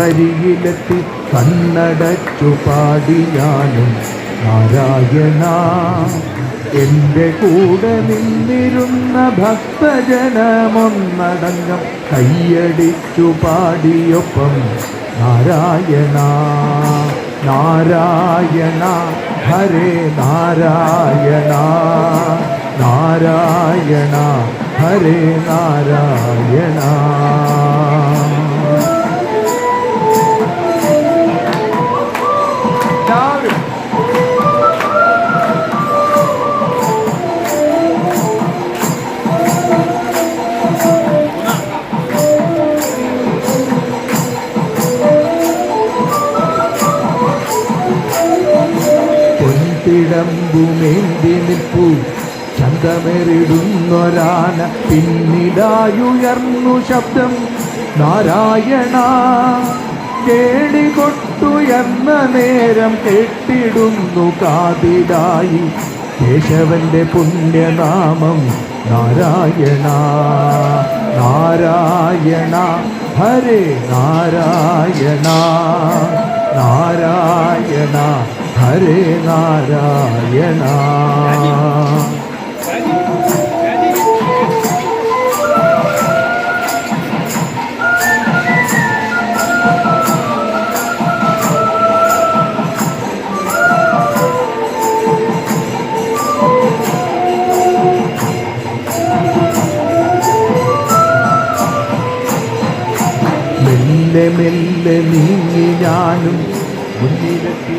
വരിയിലെത്തി കണ്ണടച്ചു പാടിയാലും നാരായണ. എന്റെ കൂടെ നിന്നിരുന്ന ഭക്തജനമൊന്നടങ്കം കൈയടിച്ചു പാടിയൊപ്പം നാരായണ. നാരായണ ഹരേ നാരായണ. നാരായണ ഹരേ നാരായണ. പൊൻതിടമ്പുമേന്തി നിൽപ്പു ചന്തമെറിടുന്നൊരാന പിന്നിടായുയർന്നു ശബ്ദം. നാരായണ കേളികൊട്ടുയർന്ന നേരം കെട്ടിടുന്നു കാതിലായി കേശവന്റെ പുണ്യനാമം. നാരായണ നാരായണ ഹരേ നാരായണ നാരായണ. ഹരേ നാരായണ. മെല്ലെ മെല്ലെ നീങ്ങി ഞാനും മുന്നിലെത്തി